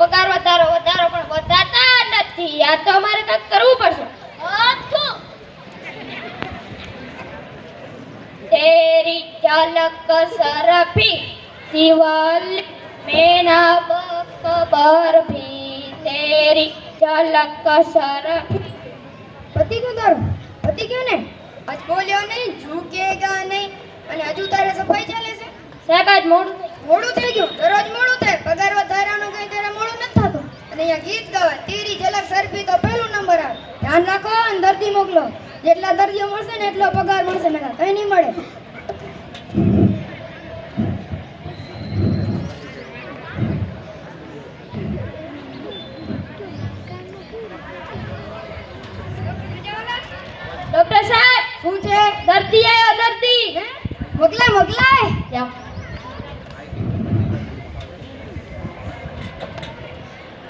પગાર વધારો વધારો પણ વધારતા નથી. આ તો અમારે કંઈક કરવું પડશે. તેરી ચાલક સરફી સિવલ મેના બકબર ભી. તેરી ચાલક સરફી. પતિ ગયો તારો? પતિ ગયો ને? આજ બોલ્યો નહીં ઝૂકેગા નહીં. અને હજુ તારે સફાઈ ચાલે છે? સાહેબ આજ મોડું મોડું થઈ ગયું? દરરોજ મોડું થાય? પગાર વધારાનું કઈ ત્યારે મોડું નથી થતું અને અહીંયા ગીત ગાવાય તેરી ઝલક સરફી તો પહેલું નંબર આવે ધ્યાન રાખો અને મોકલો. જેટલા દર્દીઓ મળશે ને એટલો પગાર મળશે. ને કઈ નહીં મળે. ડોક્ટર સાહેબ શું છે? દર્દી આવ્યો દર્દી. મોકલાય મોકલાય. જાઓ.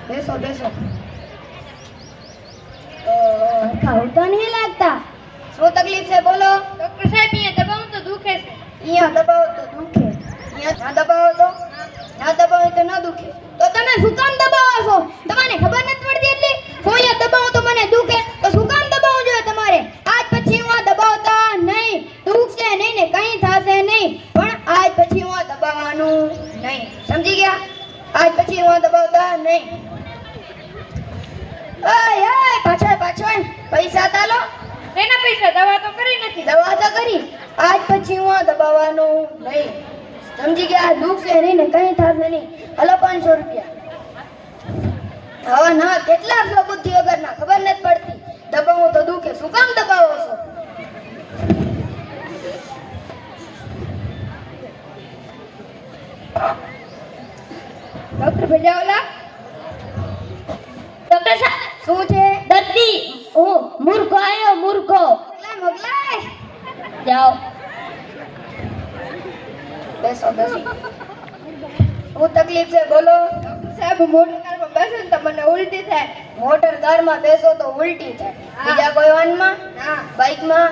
બેસો બેસો. શું તકલીફ છે? બોલો. ડોક્ટર સાહેબ અહીંયા દબાવું તો દુખે છે. અહીંયા દબાવો તો દુખે. અહીંયા ના દબાવો તો. ના દબાવો તો ના દુખે. તો તમે શું કામ દબાવો છો? તમને ખબર નથી પડતી એટલી હું અહીંયા દબાવું તો મને દુખે. તો શું કામ દબાવવું જોઈએ તમારે? આજ પછી હું આ દબાવતા નહીં. દુખશે નહીં ને કંઈ થશે નહીં. પણ આજ પછી હું દબાવવાનું નહીં. સમજી ગયા? આજ પછી હું દબાવતા નહીં. ઓય ઓય પાછળ પાછળ. પૈસા તાલો. એના પૈસા દવા તો કરી નથી. દવા તો કરી. આજ પછી હું દબાવવાનું નહીં. સમજી ગયા? દુઃખ છે નહીં ને કઈ થશે નહીં. હલો પાંચસો રૂપિયા. હવા ના, કેટલા બુદ્ધિ વગરના? ખબર નથી પડતી. આવ્યો મૂર્ખો. જાઓ. બેસો બેસો. હું તકલીફ છે બોલો. સાહેબ મોટર કારમાં બેસો ને તો મને ઉલટી થાય. મોટર કારમાં બેસો તો ઉલટી થાય. બીજા કોઈ વાનમાં? બાઇકમાં?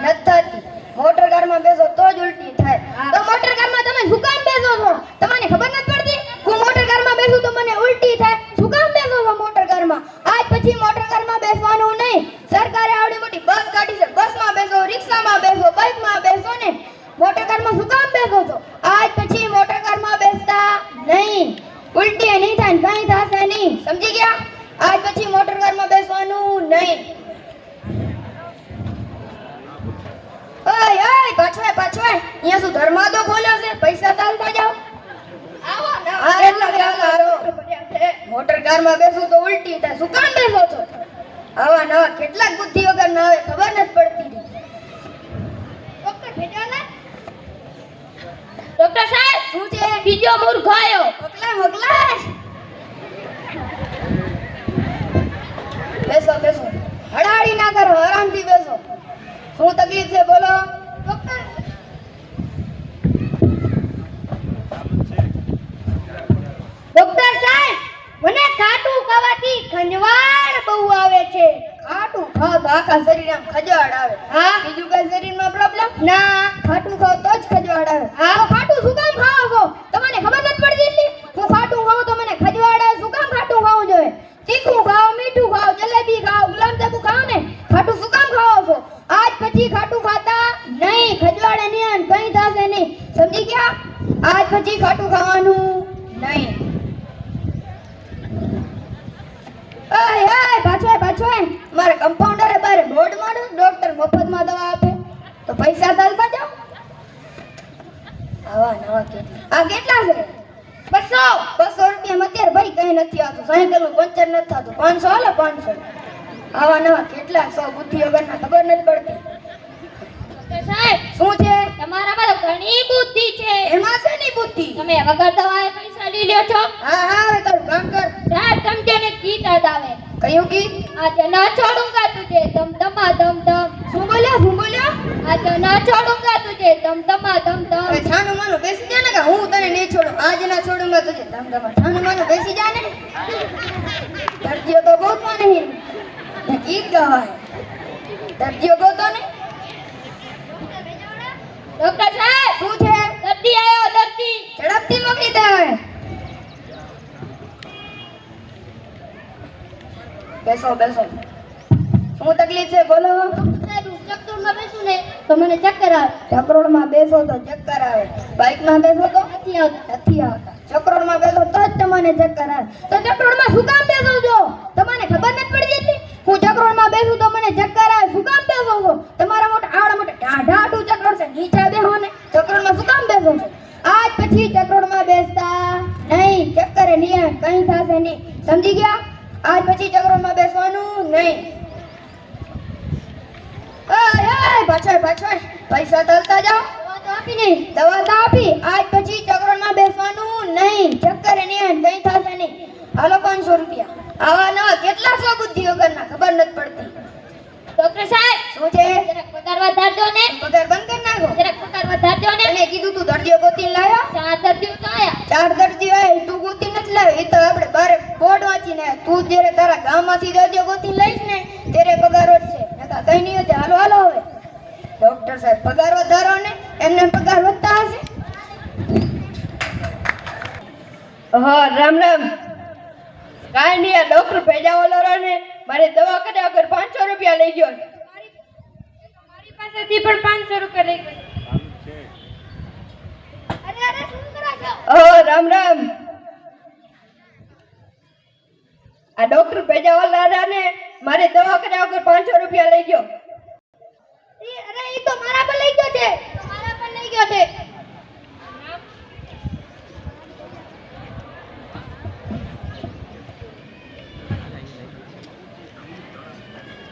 નથી થતી. મોટર કારમાં બેસો તો જ ઉલટી થાય તો મોટર કારમાં તમે શું કામ બેસો છો તમને ખબર નથી પડતી હું મોટર કારમાં બેસું તો મને ઉલટી થાય શું કામ બેસો છો મોટર કારમાં આજ પછી મોટર કારમાં બેસવાનું નહીં સરકારે આવડી મોટી બસ કાઢી છે બસમાં બેસો રિક્ષામાં બેસો બાઇકમાં બેસો ને મોટર કારમાં શું કામ બેસો છો આજ પછી મોટર કારમાં બેસતા નહીં ઉલટી એ નહીં થાય ને કંઈ થશે નહીં સમજી ગયા આજ પછી મોટર કારમાં બેસવાનું નહીં ઓય ઓય પાછળ પાછળ અહીંયા શું ધર્માદો ખોલ્યો છે? પૈસા તાલતા જાઓ. હા, એટલા ખ્યાલ હારો. મોટર કારમાં બેસું તો ઉલટી થાય. શું કામ બેસો છો? આવા નવા કેટલાક બુદ્ધિ વગર ના આવે ખબર નથી પડતી. ડોક્ટર ભેજાવલા ડોક્ટર સાહેબ શું છે બીજો મૂર્ખ આવ્યો મોકલાય મોકલાય બેસો બેસો. હડાડી ના કરો આરામથી બેસો. શું તકલીફ છે બોલો. ડોક્ટર ડોક્ટર સાહેબ મને ખાટું ખાવાથી ખંજવાળ બહુ આવે છે. ખાટું ખાવ તો આખા શરીર આમ ખજવાડ આવે. હા. બીજું કઈ શરીરમાં પ્રોબ્લેમ ના. ખાટું ખાવ તો જ ખજવાડ આવે. હા. ખાટું શું કામ ખાઓ છો તમને ખબર નથી પડતી એટલી હું ખાટું ખાઉં તો મને ખજવાડ આવે શું કામ ખાટું ખાવું જોઈએ તીખું ખાઓ મીઠું ખાઓ જલેબી ખાઓ ગુલાબજાંબુ ખાઓ ને ખાટું શું કામ ખાઓ છો આજ પછી ખાટું ખાતા નહીં ખજવાડે નહીં અને કંઈ થશે નહીં સમજી ગયા આજ પછી ખાવાનું નહીં. ઓય ઓય પાછો પાછળ મારે કમ્પાઉન્ડરે બારે બોર્ડ માર્યો ડોક્ટર મફતમાં દવા આપે. તો પૈસા તાલતા જાઓ. આવા નવા કેટલા આ કેટલા છે? બસો. બસો રૂપિયા અત્યારે ભાઈ કઈ નથી આવતું. સાયકલનું પંચર નથી થતું. પાંચસો હાલો પાંચસો. આવા નવા કેટલા સો બુદ્ધિ વગરના ખબર નથી પડતી. ડોક્ટર સાહેબ શું છે? તમારામાં તો ઘણી બુદ્ધિ છે. એમાં છે ની બુદ્ધિ? તમે વગર દવાએ પૈસા લઈ લ્યો છો. હા હા હવે તારું કામ કર. સાહેબ તમ ગીત યાદ આવે. કયું ગીત? આજે ના છોડુંગા તુજે તમા દમ દમ શું બોલ્યો હું બોલ્યો? આજે ના છોડુંગા તુજે તમ તમા દમ હવે છાનું માનું બેસી જા ને કે હું તને નહીં છોડું? આજ ના છોડુંગા તુજે ધમ ધમ છાનું માનું બેસી જા ને દર્દીઓ તો ગોતવા નહીં. ગીત ગાવાય. દર્દીઓ ગોતો ને ડોક્ટર સાહેબ શું છે દર્દી આવ્યો દર્દી ઝડપથી મોકલી દે હવે બેસો બેસો શું તકલીફ છે? બોલો. સાહેબ હું ચક્કરમાં બેસું ને તો મને ચક્કર આવે. ચક્રોડમાં બેસો તો ચક્કર આવે. બાઇકમાં બેસો તો? નથી આવતા. નથી આવતા. ચક્રોડમાં બેસો તો જ તમને ચક્કર આવે. તો ચક્રોડમાં શું કામ બેસો છો? તમને ખબર નથી પડી જતી હું ચક્રોડમાં બેસું તો મને ચક્કર આવે. શું કામ બેસો છો? તમારા પછી ચક્રોડમાં બેસવાનું? નહીં. ઓય ઓય પાછળ પાછળ. પૈસા તલતા જાઓ. દવા તો આપી નહીં દવા તો આપી. આજ પછી ચક્રમાં બેસવાનું? નહીં. ચક્કર એની આંખ કઈ થશે નહીં. હાલો પાંચસો રૂપિયા. આવા નવા કેટલા સો બુદ્ધિ વગરના? ખબર નથી પડતી. ડોક્ટર સાહેબ શું છે? જરાક પગાર વધારજો ને. પગાર બંધ કરી નાખો. જરાક પગાર વધારજો ને. તને કીધું તું દર્દીઓ ગોતીને લાવ્યો ચાર દર્દીઓ તો આયા. ચાર દર્દીઓ આયા, તું ગોતી નથી લાવ્યો એ તો આપણે બારે બોર્ડ વાંચીને. તું જ્યારે તારા ગામમાંથી દર્દીઓ ગોતી લઈશ ને ત્યારે પગાર વધશે કઈ નહીં વધે હાલો હાલો હવે. ડોક્ટર સાહેબ પગાર વધારો ને એમને પગાર વધતા હશે? હા રામ રામ. કાંઈ નહીં આ ડોક્ટર ભેજાવાલો રહ્યો ને મારે દવા કર્યા વગર પાંચસો રૂપિયા લઈ ગયો. મારી પાસેથી પણ પાંચસો રૂપિયા લઈ ગયો. અરે અરે શું કરો છો? ઓ રામ રામ. આ ડોક્ટર રહ્યા ને મારે દવા કર્યા વગર પાંચસો રૂપિયા લઈ ગયો. એ અરે એ તો મારા પર લઈ ગયો છે. મારા પર લઈ ગયો છે.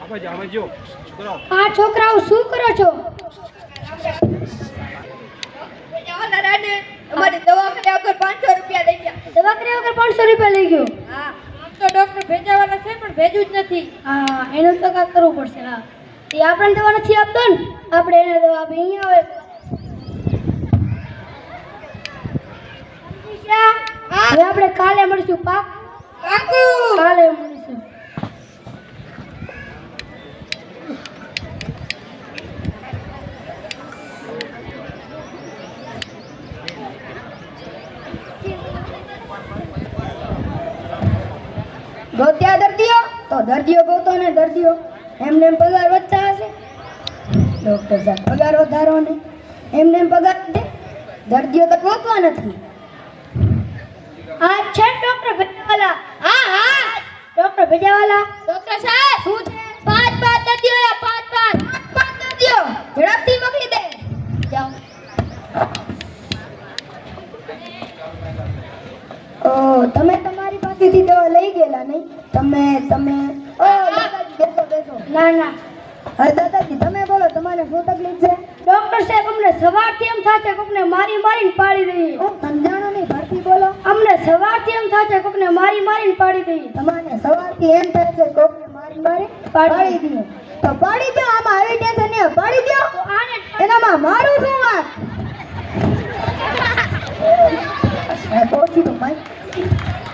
આવાજો આવાજો છોકરાઓ. આ છોકરાઓ શું કરો છો? અમારી દવા કર્યા વગર પાંચસો રૂપિયા લઈ ગયા. દવા કર્યા વગર પાંચસો રૂપિયા લઈ ગયો? ડોક્ટર ભેજાવાળા છે પણ ભેજું જ નથી. હા એનું તો કરવું પડશે હા. એ આપણને દવા નથી આપતો ને? આપણે એને દવા આપી અહીંયા આવે હવે આપણે કાલે મળીશું પાક કાલે મળીશું. ગોત્યા દર્દીઓ તો દર્દીઓ ગોતો ને દર્દીઓ. એમને એમ પગાર વધતા હશે? ડોક્ટર સાહેબ પગાર વધારો ને. એમને એમ પગાર દે દર્દીઓ તો ગોતવા નથી. હા છે ડોક્ટર ભેજાવાલા? હા હા. ડોક્ટર ભેજાવાલા? ડોક્ટર સાહેબ! શું છે? પાંચ પાંચ દર્દીઓ આયા, પાંચ પાંચ? પાંચ દર્દીઓ! ઝડપથી મોકલી દે. જાઓ. ઓ તમે થી દવા લઈ ગયેલા નહીં. તમે તમે બેસો બેસો. ના ના. અરે તમે બોલો તમારે સાહેબ અમને સવારથી એમ થાય છે કોકને મારી મારીને પાડી દઈ હું સમજાણો નહીં ભરતી બોલો. અમને સવારથી એમ થાય કોકને મારી મારીને પાડી દઈ તમારે સવારથી એમ થાય છે કોકને મારી મારી પાડી દઈ તો પાડી દો આમાં આવી ટેન્શન નહીં પાડી દો. એનામાં મારું શું વાત?